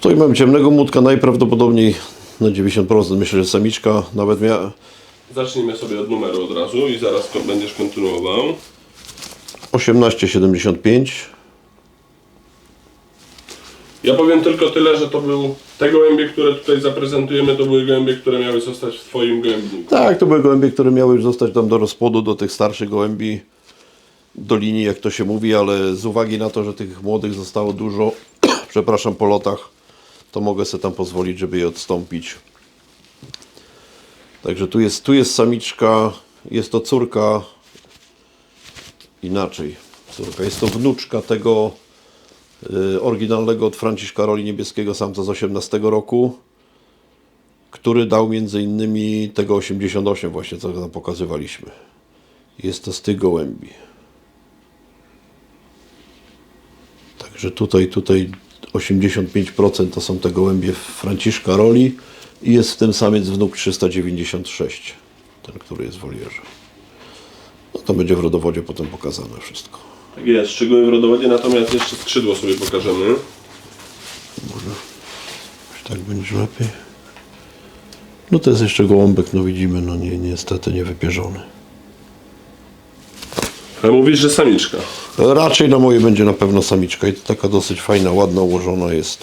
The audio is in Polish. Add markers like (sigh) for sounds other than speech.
Tutaj mam ciemnego młódka, najprawdopodobniej na 90% myślę, że samiczka nawet miała Zacznijmy sobie od numeru od razu i zaraz będziesz kontynuował. 18,75. Ja powiem tylko tyle, że to był te gołębie, które tutaj zaprezentujemy, to były gołębie, które miały zostać w Twoim gołębniku. Tak, to były gołębie, które miały już zostać tam do rozpłodu, do tych starszych gołębi, do linii, jak to się mówi, ale z uwagi na to, że tych młodych zostało dużo, (clears throat) przepraszam, po lotach, to mogę sobie tam pozwolić, żeby je odstąpić. Także tu jest, tu jest samiczka, jest to córka, inaczej, córka, jest to wnuczka tego y, oryginalnego od Franciszka Roli Niebieskiego samca z 18 roku który dał między innymi tego 88 właśnie, co tam pokazywaliśmy. Jest to z tych gołębi. Także tutaj, tutaj 85% to są te gołębie Franciszka Roli i jest w tym samiec wnuk 396, ten, który jest w wolierze. No to będzie w rodowodzie potem pokazane wszystko. Tak jest, szczegóły w rodowodzie, natomiast jeszcze skrzydło sobie pokażemy. Już tak będzie lepiej. No to jest jeszcze gołąbek, no widzimy, no nie, niestety nie wypierzony. Ale mówisz, że samiczka. Raczej na moje będzie na pewno samiczka i to taka dosyć fajna, ładna, ułożona jest.